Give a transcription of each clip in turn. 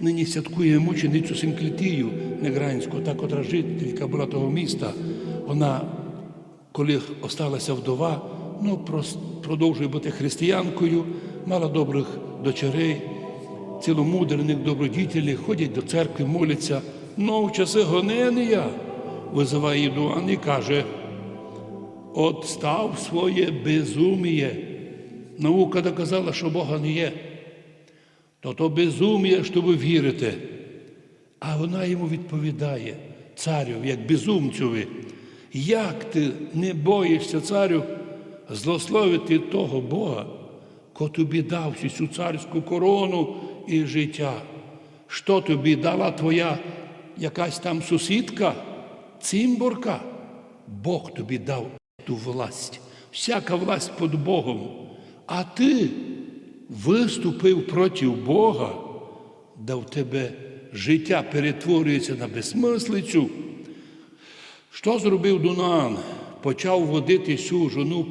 Нині святкує мученицю Синклітію Негранську, та котра жителька була того міста. Вона, коли осталася вдова, ну, продовжує бути християнкою, мала добрих дочерей, ціломудрених, добродітелів, ходять до церкви, моляться. Но в часи гонення визиває її Дуан і каже, от став своє безуміє. Наука доказала, що Бога не є то то безум'я, що ви вірите. А вона йому відповідає, царю, як безумцеві, як ти не боїшся, царю, злословити того Бога, ко тобі дав цю царську корону і життя? Що тобі дала твоя якась там сусідка, цимборка? Бог тобі дав ту власть, всяка власть під Богом. А ти виступив проти Бога, да в тебе життя перетворюється на безсмислицю. Що зробив Дунан? Почав водити всю жону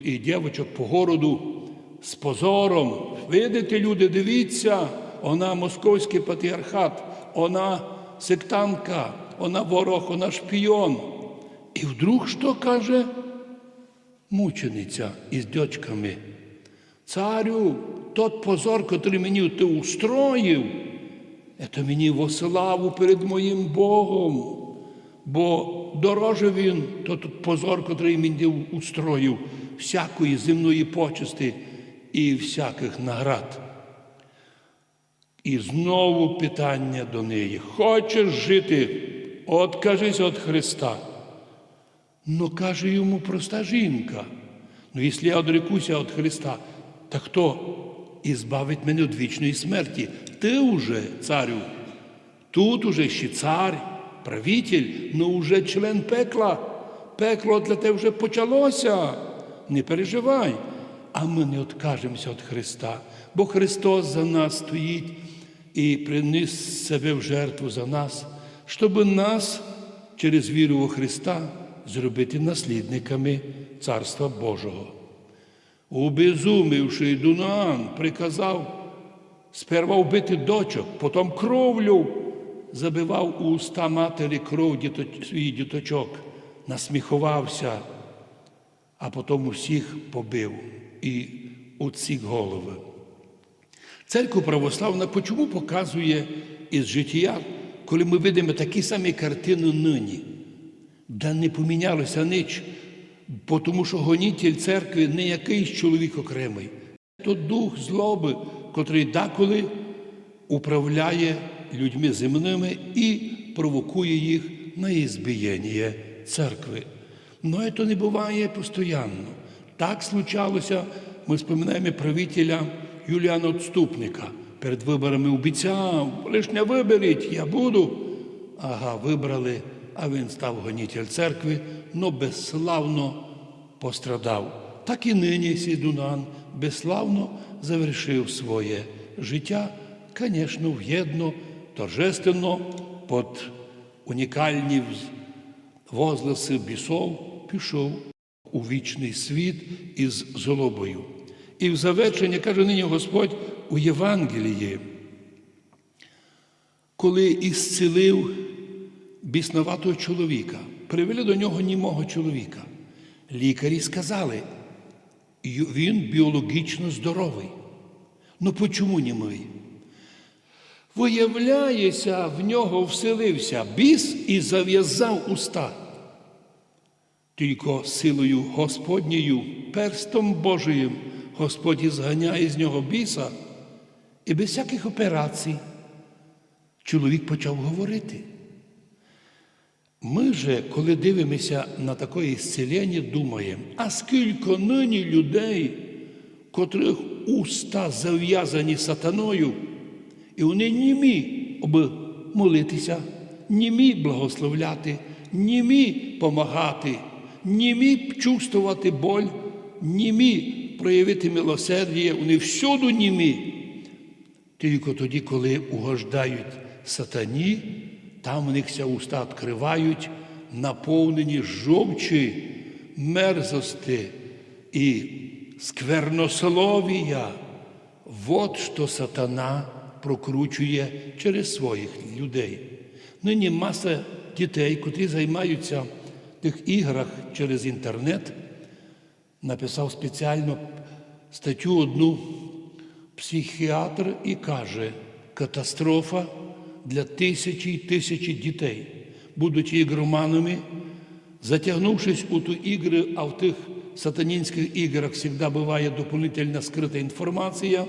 і дівочок по городу з позором. Видите, люди, дивіться, вона московський патріархат, вона сектантка, вона ворог, вона шпіон. І вдруг що каже мучениця із дочками? Царю, тот позор, котрий мені ти устроїв, це мені во славу перед моїм Богом. Бо дороже він, то тут позор, котрий мені устроїв, всякої земної почесті і всяких наград. І знову питання до неї: хочеш жити, откажись від Христа. Ну, каже йому проста жінка. Ну, якщо я одрекуся від Христа, то хто ізбавить мене від вічної смерті? Ти уже, царю, тут уже ще цар, правитель, ну уже член пекла. Пекло для тебе вже почалося. Не переживай. А ми не откажемося від Христа, бо Христос за нас стоїть і приніс себе в жертву за нас, щоб нас через віру у Христа зробити наслідниками Царства Божого. Убезумівши Дунаан, приказав сперва вбити дочок, потім кровлю забивав у уста матері кров діто- своїх діточок, насміхувався, а потім усіх побив і оцік голови. Церква православна почому показує із життя, коли ми видимо такі самі картини нині, да не помінялося ніч, тому що гонітель церкви не якийсь чоловік окремий, то дух злоби, котрий деколи управляє людьми земними і провокує їх на ізбієння церкви. Но це не буває постійно. Так случалося, ми споминаємо правителя Юліана Отступника. Перед виборами обіцяв, лишня виберіть, я буду. Ага, вибрали, а він став гонітель церкви, но безславно пострадав. Так і нині Сідунан безславно завершив своє життя, звісно, в'єдно, торжественно, під унікальні возгласи бісов пішов у вічний світ із золобою. І в завершення каже нині Господь у Євангелії, коли ісцілив бісноватого чоловіка, привели до нього німого чоловіка. Лікарі сказали, він біологічно здоровий. Ну почому німий? Виявляється, в нього вселився біс і зав'язав уста. Тільки силою Господньою, перстом Божиїм, Господь зганяє з нього біса, і без всяких операцій чоловік почав говорити. Ми же, коли дивимося на таке зцілення, думаємо, а скільки нині людей, котрих уста зав'язані сатаною, і вони німі, аби молитися, німі благословляти, німі помагати, німі чувствувати боль, німі проявити милосердя, вони всюди німі. Тільки тоді, коли угождають сатані, там у них ся уста відкривають, наповнені жовчі, мерзости і сквернословія. Вот що сатана прокручує через своїх людей. Нині маса дітей, котрі займаються тих іграх через інтернет, написав спеціально статтю одну психіатр і каже, катастрофа для тисячі й тисячі дітей, будучи ігроманами, затягнувшись у ту ігри, а в тих сатанінських іграх завжди буває дополнительна скрита інформація,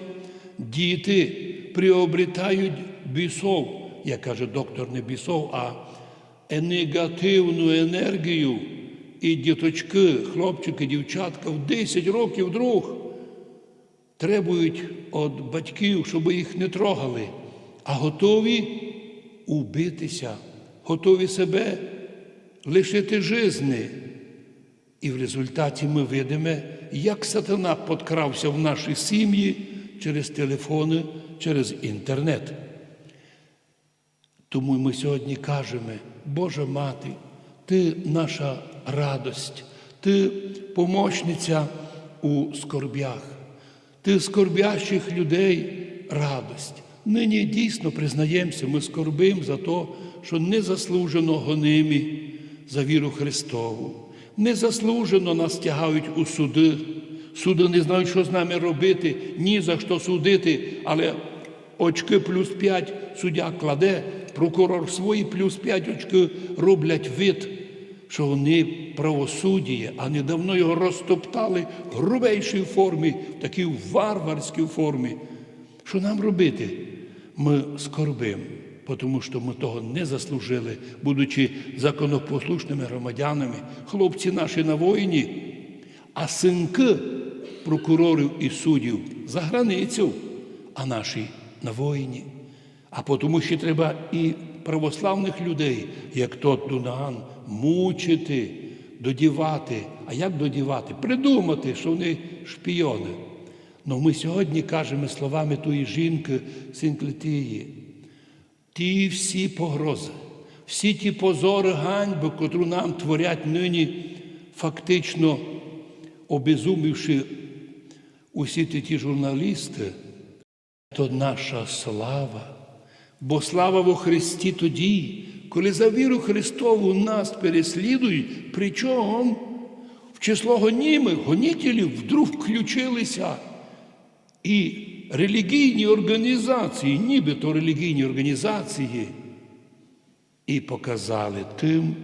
діти приобретають бісов, як каже доктор, не бісов, а негативну енергію. І діточки, хлопчики, дівчатка в 10 років друг требують від батьків, щоб їх не трогали, а готові убитися, готові себе лишити жизни. І в результаті ми видимо, як сатана подкрався в наші сім'ї через телефони, через інтернет. Тому ми сьогодні кажемо, Божа Мати, Ти наша радость, Ти помощниця у скорбях, Ти скорбящих людей радость. Нині дійсно признаємося, ми скорбим за те, що незаслужено гонимі за віру Христову. Незаслужено нас тягають у суди. Суди не знають, що з нами робити, ні за що судити, але очки плюс 5 суддя кладе, прокурор свої плюс 5 очки роблять вид, що вони правосуддя, а недавно його розтоптали в грубейшій формі, в такій варварській формі. Що нам робити? Ми скорбимо, тому що ми того не заслужили, будучи законопослушними громадянами, хлопці наші на воїні, а синки прокурорів і суддів за границю, а наші на воїні. А тому ще треба і православних людей, як тот Дунаган, мучити, додівати. А як додівати? Придумати, що вони шпіони. Ну ми сьогодні кажемо словами тої жінки Синклетії, ті всі погрози, всі ті позори ганьби, котру нам творять нині, фактично обезумівши усі ті журналісти, то наша слава. Бо слава во Христі тоді, коли за віру Христову нас переслідують, причому в число гонімих, гонітелів вдруг включилися і релігійні організації, нібито релігійні організації, і показали тим,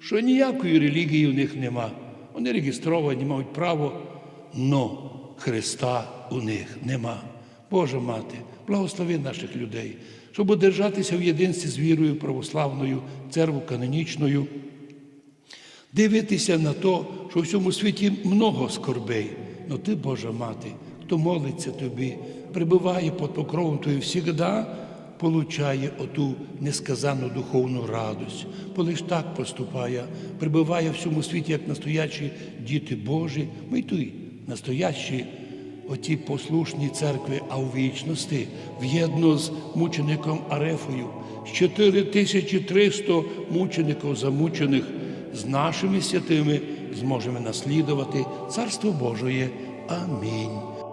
що ніякої релігії в них нема. Вони реєстровані, мають право, но Христа у них нема. Боже мати, благослови наших людей, щоб одержатися в єдинстві з вірою православною, церкву канонічною, дивитися на те, що в цьому світі много скорбей. Но ти, Божа мати, хто молиться тобі, прибуває під покровом Твоїм всігда, получає оту несказану духовну радость. Бо лиш так поступає, прибуває в цьому світі, як настоячі діти Божі, ми й настоящі оті послушні церкви, а у вічності в'єдно з мучеником Арефою, з 4300 мучеників замучених з нашими святими зможемо наслідувати Царство Божоє. Амінь.